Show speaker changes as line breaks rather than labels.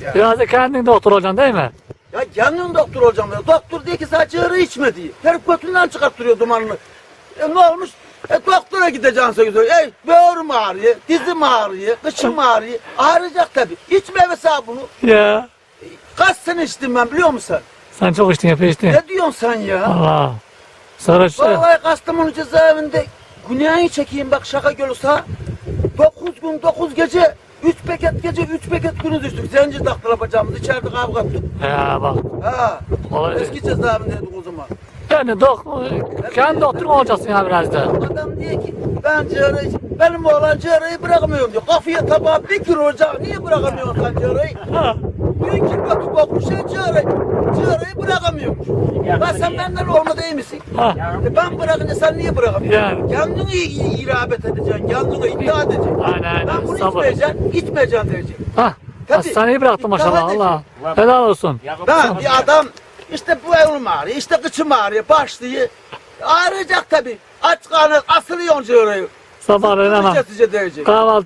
Ya.
Biraz da kendin doktor olacaksın değil mi?
Ya kendin doktor olacağım ya. Doktor diye ki sadece ciğeri içme diye. Herif götünden çıkarttırıyor dumanını. E ne olmuş? E doktora gideceksin söylüyor. Ey böğrüm ağrıyor, dizim ağrıyor, kıçım ağrıyor. Ağrıyacak tabii. İçme mesela bunu.
Ya.
Kaç sene içtim ben biliyor musun sen?
Sen çok içtin yapı içtin.
Ne diyorsun sen ya?
Allah. Sonra şu.
Vallahi Kastamonu cezaevinde günahı çekeyim bak şaka gölüsa. 9 gün 9 gece 3 paket gece 3 paket günü düştük. Zenci taktılar bacağımız içeride kavga ettik.
Ya bak.
Ha.
Olay-
Eski cezaevindeydik o zaman.
Yani dok kendi doktor mu olacaksın ya biraz da?
Adam diyor ki ben ciğeri, benim oğlan ciğeri bırakamıyorum diyor. Kafaya tabağa bir kilo ocak niye bırakamıyorsun sen?
Ha.
Diyor ki kötü kokmuş şey Ben sen benden olma değil misin?
Ha.
E ben bırakınca sen niye bırakamıyorsun?
Yani.
Kendini irabet edeceksin, kendini iddia edeceksin.
Aynen, aynen.
Ben bunu
Sabır.
içmeyeceksin, içmeyeceksin diyeceksin.
Ha.
Tabii.
Hastaneyi bıraktın maşallah. Allah. Helal olsun.
Ben bir adam işte bu evim ağrıyor, işte kıçım ağrıyor, başlıyor. Ağrıyacak tabii. Aç karnı asılıyorsun
hemen
Kesici diyecek.
kahvaltı